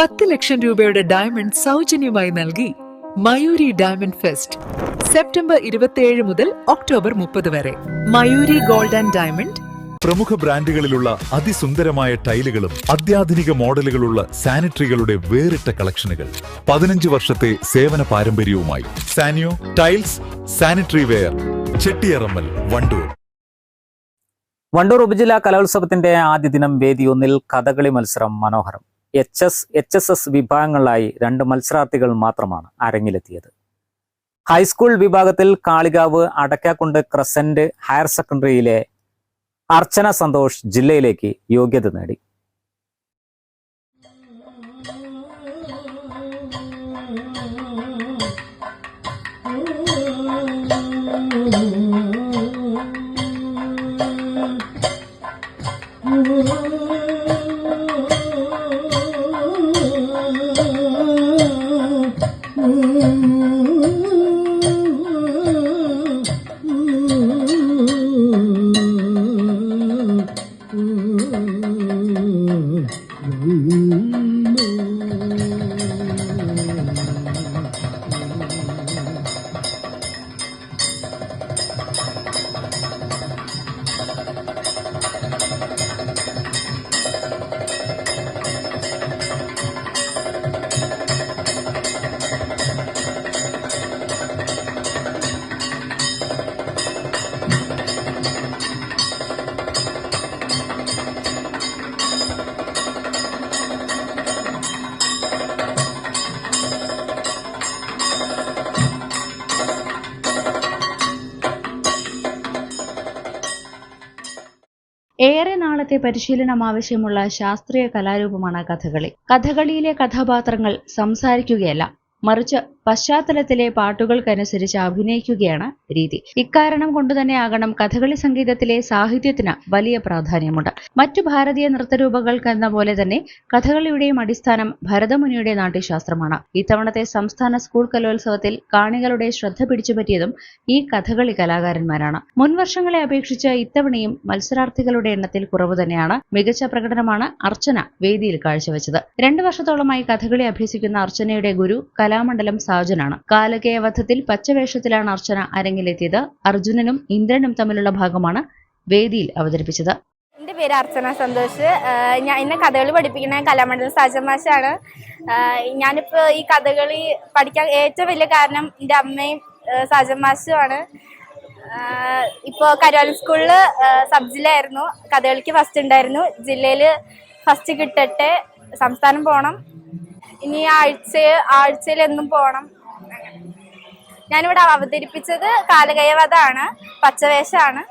പത്ത് ലക്ഷം രൂപയുടെ ഡയമണ്ട് സൗജന്യമായി നൽകി മയൂരി ഡയമണ്ട് ഫെസ്റ്റ് സെപ്റ്റംബർ ഇരുപത്തിയേഴ് മുതൽ ഒക്ടോബർ മുപ്പത് വരെ. മയൂരി ഗോൾഡ് ആൻഡ് ഡയമണ്ട് പ്രമുഖ ബ്രാൻഡുകളിലുള്ള അതിസുന്ദരമായ ടൈലുകളും അത്യാധുനിക മോഡലുകളുള്ള സാനിറ്ററികളുടെ വേറിട്ട കളക്ഷനുകൾ. പതിനഞ്ച് വർഷത്തെ സേവന പാരമ്പര്യവുമായി Sanyo tiles sanitary ware Chettiyarammal Vandoor. Vandoor ഉപജില്ലാ കലോത്സവത്തിന്റെ ആദ്യ ദിനം വേദി ഒന്നിൽ കഥകളി മത്സരം മനോഹരം. H S H S S വിഭാഗങ്ങളിലായി രണ്ട് മത്സരാർത്ഥികൾ മാത്രമാണ് അരങ്ങിലെത്തിയത്. ഹൈസ്കൂൾ വിഭാഗത്തിൽ കാളികാവ് അടക്കാക്കുണ്ട് ക്രസന്റ് ഹയർ സെക്കൻഡറിയിലെ അർച്ചന സന്തോഷ് ജില്ലയിലേക്ക് യോഗ്യത നേടി. ഏറെ നാളത്തെ പരിശീലനം ആവശ്യമുള്ള ശാസ്ത്രീയ കലാരൂപമാണ് കഥകളി. കഥകളിയിലെ കഥാപാത്രങ്ങൾ സംസാരിക്കുകയല്ല മറിച്ച് പശ്ചാത്തലത്തിലെ പാട്ടുകൾക്കനുസരിച്ച് അഭിനയിക്കുകയാണ് രീതി. ഇക്കാരണം കൊണ്ടുതന്നെയാകണം കഥകളി സംഗീതത്തിലെ സാഹിത്യത്തിന് വലിയ പ്രാധാന്യമുണ്ട്. മറ്റു ഭാരതീയ നൃത്തരൂപങ്ങൾക്കെന്ന പോലെ തന്നെ കഥകളിയുടെയും അടിസ്ഥാനം ഭരതമുനിയുടെ നാട്യശാസ്ത്രമാണ്. ഇത്തവണത്തെ സംസ്ഥാന സ്കൂൾ കലോത്സവത്തിൽ കാണികളുടെ ശ്രദ്ധ പിടിച്ചുപറ്റിയതും ഈ കഥകളി കലാകാരന്മാരാണ്. മുൻവർഷങ്ങളെ അപേക്ഷിച്ച് ഇത്തവണയും മത്സരാർത്ഥികളുടെ എണ്ണത്തിൽ കുറവ് തന്നെയാണ്. മികച്ച പ്രകടനമാണ് അർച്ചന വേദിയിൽ കാഴ്ചവെച്ചത്. രണ്ടു വർഷത്തോളമായി കഥകളി അഭ്യസിക്കുന്ന അർച്ചനയുടെ ഗുരു കലാമണ്ഡലം സാജനാണ്. കാലകേവധത്തിൽ പച്ചവേഷത്തിലാണ് അർച്ചന അരങ്ങിലെത്തിയത്. അർജുനനും ഇന്ദ്രനും തമ്മിലുള്ള ഭാഗമാണ് വേദിയിൽ അവതരിപ്പിച്ചത്. എന്റെ പേര് അർച്ചന സന്തോഷ്. ഞാൻ എന്നെ കഥകളി പഠിപ്പിക്കുന്ന കലാമണ്ഡലം സാജൻ മാഷാണ്. ഞാനിപ്പോൾ ഈ കഥകളി പഠിക്കാൻ ഏറ്റവും വലിയ കാരണം എന്റെ അമ്മയും സാജൻ മാഷുമാണ് ഇപ്പോൾ കരുവാലി സ്കൂളിൽ സബ് ജില്ലയായിരുന്നു കഥകളിക്ക് ഫസ്റ്റ് ഉണ്ടായിരുന്നു. ജില്ലയിൽ ഫസ്റ്റ് കിട്ടട്ടെ സംസ്ഥാനം പോകണം ഇനി ആഴ്ച ആഴ്ചയിൽ എന്നും പോകണം ഞാനിവിടെ അവതരിപ്പിച്ചത് കാലകയവതാണ് പച്ചവേഷാണ്.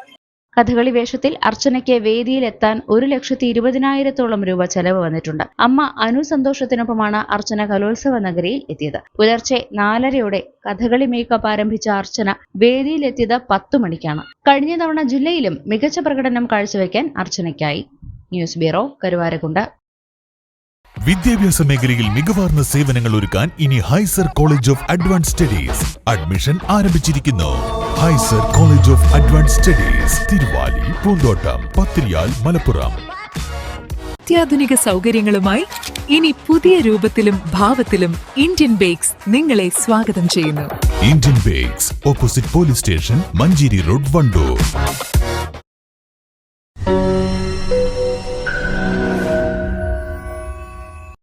കഥകളി വേഷത്തിൽ അർച്ചനയ്ക്ക് വേദിയിലെത്താൻ ഒരു ലക്ഷത്തി ഇരുപതിനായിരത്തോളം രൂപ ചെലവ് വന്നിട്ടുണ്ട്. അമ്മ അനു സന്തോഷത്തിനൊപ്പമാണ് അർച്ചന കലോത്സവ നഗരിയിൽ എത്തിയത്. പുലർച്ചെ നാലരയോടെ കഥകളി മേക്കപ്പ് ആരംഭിച്ച അർച്ചന വേദിയിലെത്തിയത് പത്തു മണിക്കാണ്. കഴിഞ്ഞ തവണ ജില്ലയിലും മികച്ച പ്രകടനം കാഴ്ചവെക്കാൻ അർച്ചനയ്ക്കായി. ന്യൂസ് ബ്യൂറോ കരുവാരക്കുണ്ട് വിദ്യാഭ്യാസ മേഖലയിൽ മികവാർന്ന സേവനങ്ങൾ ഒരുക്കാൻ ഇനി Hyzer college of advance studies admission ആരംഭിച്ചിരിക്കുന്നു. Hyzer college of advance studies Thiruvali പൂന്തോട്ടം പത്തിരിയാൽ മലപ്പുറം. അത്യാധുനിക സൗകര്യങ്ങളുമായി ഇനി പുതിയ രൂപത്തിലും ഭാവത്തിലും ഇന്ത്യൻ ബേക്സ് നിങ്ങളെ സ്വാഗതം ചെയ്യുന്നു. Indian bakes opposite police station Manjeri road Vandoor.